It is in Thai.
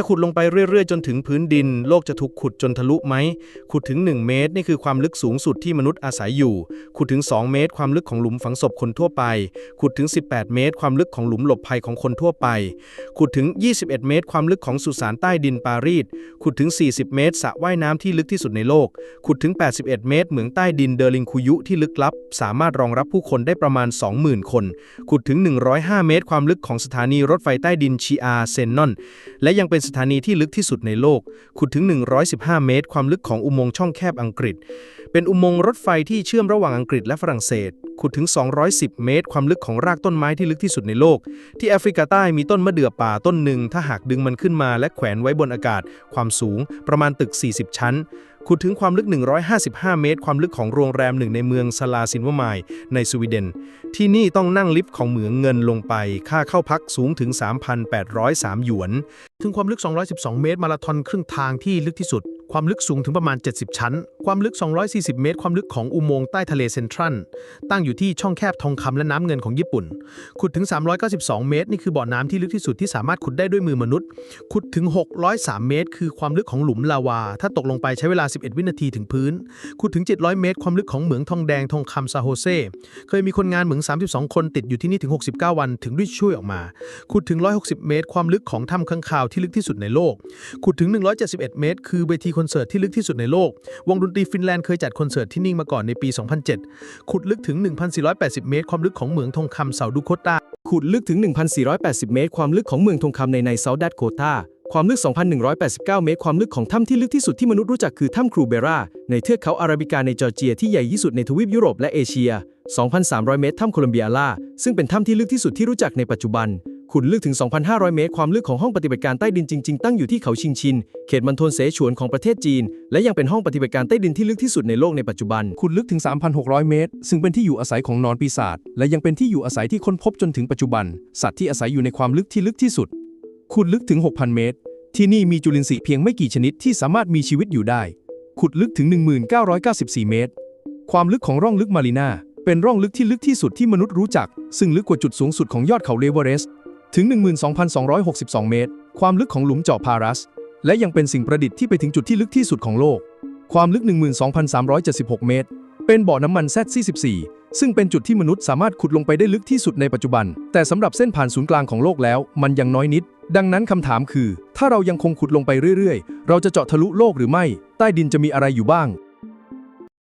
ถ้าขุดลงไปเรื่อยๆ จนถึงพื้นดิน โลกจะถูกขุดจนทะลุไหม ขุดถึง 1 เมตร นี่คือความลึกสูงสุดที่มนุษย์อาศัยอยู่ ขุดถึง 2 เมตร ความลึกของหลุมฝังศพคนทั่วไป ขุดถึง 18 เมตร ความลึกของหลุมหลบภัยของคนทั่วไป ขุดถึง 21 เมตร ความลึกของสุสานใต้ดินปารีส ขุดถึง 40 เมตรสระว่ายน้ำที่ลึกที่สุดในโลก ขุดถึง 81 เมตร เหมืองใต้ดินเดอร์ลิงคุยุที่ลึกลับ สามารถรองรับผู้คนได้ประมาณ 20,000 คน ขุดถึง 105 เมตร ความลึกของสถานีรถไฟใต้ดินชีอาเซนนอน และยังเป็นถานีที่ลึกที่สุดในโลก ขุดถึง 115 เมตร ความลึกของอุโมงค์ช่องแคบอังกฤษ เป็นอุโมงค์รถไฟที่เชื่อมระหว่างอังกฤษและฝรั่งเศส ขุดถึง 210 เมตร ความลึกของรากต้นไม้ที่ลึกที่สุดในโลก ที่แอฟริกาใต้มีต้นมะเดื่อป่าต้นหนึ่ง ถ้าหากดึงมันขึ้นมาและแขวนไว้บนอากาศ ความสูงประมาณตึก 40 ชั้น ขุดถึงความลึก 155 เมตร ความลึกของโรงแรมหนึ่งในเมืองซาลาซินวามายในสวีเดน ที่นี่ต้องนั่งลิฟต์ของเหมืองเงินลงไป ค่าเข้าพักสูงถึง 3,803 หยวน ถึงความลึก 212 เมตร มาราธอนครึ่งทางที่ลึกที่สุด ความลึกสูงถึงประมาณ 70 ชั้น ความลึก 240 เมตร ความลึกของอุโมงค์ใต้ทะเลเซนทรัล ตั้งอยู่ที่ช่องแคบทองคำและน้ำเงินของญี่ปุ่น ขุดถึง 392 เมตร นี่คือบ่อน้ำที่ลึกที่สุดที่สามารถขุดได้ด้วยมือมนุษย์ ขุดถึง 603 เมตร คือความลึกของหลุมลาวา ถ้าตกลงไปใช้เวลา 11 วินาทีถึงพื้น ขุดถึง 700 เมตร ความลึกของเหมืองทองแดงทองคำซาโฮเซ เคยมีคนงานเหมือง 32 คนติดอยู่ที่นี่ถึง 69 วัน ถึงได้ช่วยออกมา ขุดถึง 160 เมตร ความลึกของถ้ำข้างคาวที่ลึกที่สุดในโลก ขุดถึง 171 เมตร คือเวทีอนเสิร์ตที่ลึกที่สุดในโลก วงดนตรีฟินแลนด์เคยจัดคอนเสิร์ตที่นี่มาก่อนในปี 2007 ขุดลึกถึง 1,480 เมตร ความลึกของเหมืองทองคำเสาดูโคตาขุดลึกถึง 1,480 เมตร ความลึกของเมืองทองคำในในเซาดัตโคตาความลึก 2,189 เมตร ความลึกของถ้ำที่ลึกที่สุดที่มนุษย์รู้จักคือถ้ำครูเบราในเทือกเขาอาราบิกาในจอร์เจียที่ใหญ่ที่สุดในทวีปยุโรปและเอเชีย 2,300 เมตร ถ้ำโคลัมเบียลาซึ่งเป็นถ้ำที่ลึกที่สุดที่รู้จักในปัจจุบัน ขุดลึกถึง 2,500 เมตร ความลึกของห้องปฏิบัติการใต้ดินจริง ๆ ตั้งอยู่ที่เขาชิงชิน เขตมันทนเสฉวนของประเทศจีน และยังเป็นห้องปฏิบัติการใต้ดินที่ลึกที่สุดในโลกในปัจจุบัน ขุดลึกถึง 3,600 เมตร ซึ่งเป็นที่อยู่อาศัยของนอนปีศาจ และยังเป็นที่อยู่อาศัยที่ค้นพบจนถึงปัจจุบัน สัตว์ที่อาศัยอยู่ในความลึกที่ลึกที่สุด ขุดลึกถึง 6,000 เมตร ที่นี่มีจุลินทรีย์เพียงไม่กี่ชนิดที่สามารถมีชีวิตอยู่ได้ ขุดลึกถึง 1994 เมตร ความลึกของร่องลึกมารีนาเป็นร่องลึกที่ลึกที่สุดที่มนุษย์รู้จัก ซึ่งลึกกว่าจุดสูงสุดของยอดเขาเลเวอเรสต์ ถึง 12,262 เมตร ความลึกของหลุมเจาะพารัส และยังเป็นสิ่งประดิษฐ์ที่ไปถึงจุดที่ลึกที่สุดของโลก ความลึก 12,376 เมตร เป็นบ่อน้ำมัน Z44 ซึ่งเป็นจุดที่มนุษย์สามารถขุดลงไปได้ลึกที่สุดในปัจจุบัน แต่สำหรับเส้นผ่านศูนย์กลางของโลกแล้ว มันยังน้อยนิด ดังนั้นคำถามคือ ถ้าเรายังคงขุดลงไปเรื่อย ๆ เราจะเจาะทะลุโลกหรือไม่ ใต้ดินจะมีอะไรอยู่บ้าง